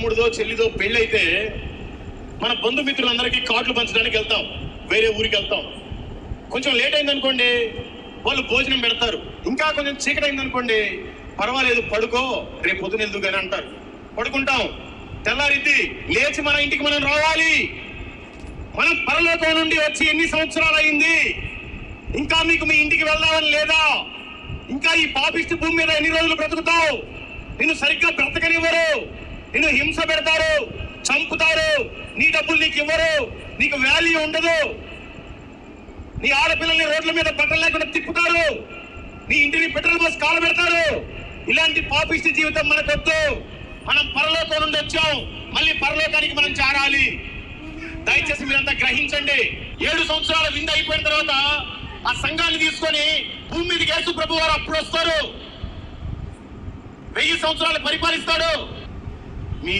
తమ్ముడిదో చెల్లిదో పెళ్ళైతే మన బంధుమిత్రులందరికీ కార్డులు పంచడానికి వెళ్తాం. వేరే ఊరికి వెళ్తాం. కొంచెం లేట్ అయిందనుకోండి వాళ్ళు భోజనం పెడతారు. ఇంకా కొంచెం చీకటి అయిందనుకోండి పర్వాలేదు పడుకో రేపు పొద్దున ఎందుకు అని అంటారు. పడుకుంటాం. తెల్లారిద్ది లేచి మన ఇంటికి మనం రావాలి. మనం పరలోకం నుండి వచ్చి ఎన్ని సంవత్సరాలు అయింది ఇంకా మీకు మీ ఇంటికి వెళ్దామని లేదా? ఇంకా ఈ పాపిష్టి భూమి మీద ఎన్ని రోజులు బ్రతుకుతావు? నిన్ను సరిగ్గా బ్రతకనివ్వరు. నిన్ను హింస పెడతారు చంపుతారు. నీ డబ్బులు నీకు ఇవ్వరు. నీకు వాల్యూ ఉండదు. నీ ఆడపిల్లల్ని రోడ్ల మీద బట్టలు లేకుండా తిప్పుతారు. నీ ఇంటిని పెట్రోల్ బస్ కాలు పెడతారు. ఇలాంటి పాపిష్టి జీవితం మనకొద్దు. మనం పరలోకం నుండి వచ్చాం. మళ్ళీ పరలోకానికి మనం చేరాలి దయచేసి మీరంతా గ్రహించండి. ఏడు సంవత్సరాల విందు అయిపోయిన తర్వాత ఆ సంఘాన్ని తీసుకొని భూమి మీదకి యేసు ప్రభు వారు అప్పుడు వస్తారు. వెయ్యి సంవత్సరాలు పరిపాలిస్తాడు. మీ